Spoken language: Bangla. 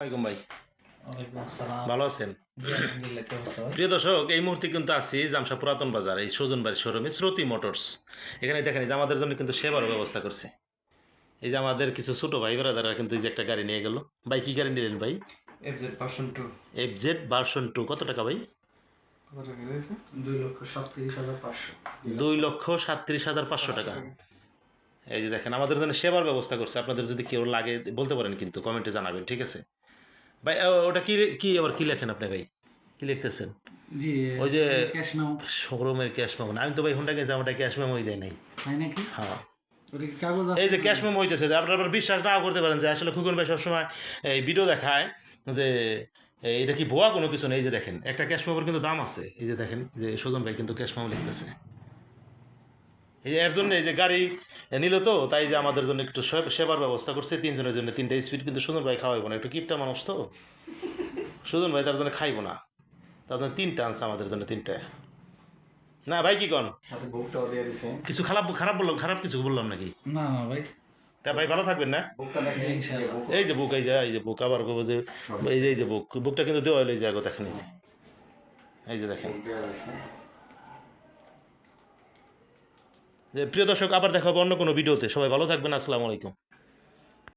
ওয়ালাইকুম ভাই ভালো আছেন? প্রিয় দর্শক এই মুহূর্তে কিন্তু আছি জামশা পুরাতন বাজার এই শোরুমে শ্রুতি মোটরস। এখানে দেখেন যে আমাদের জন্য কিন্তু সেবার ব্যবস্থা করছে। এই যে আমাদের কিছু ছোটো ভাই বেড়াদারা কিন্তু এই যে একটা গাড়ি নিয়ে গেল। ভাই কি গাড়ি নিলেন ভাই? FZ two F Z version two কত টাকা ভাই? দুই লক্ষ সাতত্রিশ হাজার পাঁচশো। টাকা। এই যে দেখেন আমাদের জন্য সেবার ব্যবস্থা করছে। আপনাদের যদি কেউ লাগে বলতে পারেন কিন্তু কমেন্টে জানাবেন ঠিক আছে? ভাই ওটা কি কি আবার কি লেখেন আপনি ভাই? কি লিখতেছেন? জি ওই যে শোরুমের ক্যাশ মেমো আমি তো ভাই হুন্ডা কিনছি আমার ক্যাশ মেমোই দেয় নাই। হ্যাঁ। এই যে ক্যাশ মেমো হইতেছে আপনারা আবার বিশ্বাস নাও করতে পারেন যে আসলে খুকুন ভাই সবসময় এই ভিডিও দেখায় যে এটা কি ভুয়া কোনো কিছু নেই যে দেখেন একটা ক্যাশ মেমোর কিন্তু দাম আছে। এই যে দেখেন যে সুজন ভাই কিন্তু ক্যাশ মেমো লিখতেছে। এর জন্য এই যে গাড়ি নিল তো তাই যে আমাদের জন্য একটু সে- সেবার ব্যবস্থা করছে তিনজনের জন্য তিনটা স্পিড কিন্তু সুজন ভাই খাওয়াইবো না একটু কিপটা মানুষ তো। সুজন ভাই তার জন্য খাইবো না তার জন্য তিনটা আনছে আমাদের জন্য তিনটা। না ভাই কি কন? কিছু খারাপ খারাপ বললাম খারাপ কিছু বললাম নাকি? না না ভাই। তা ভাই ভালো থাকবেন না? এই যে বুক এই যে এই যে বুক আবার কব যে এই যে এই যে বুক বুকটা কিন্তু দেওয়া হলো এই যে আগো দেখেন এই যে। এই যে দেখেন দেওয়া আছে যে প্রিয় দর্শক আবার দেখা হবে অন্য কোনো ভিডিওতে। সবাই ভালো থাকবেন আসসালামু আলাইকুম।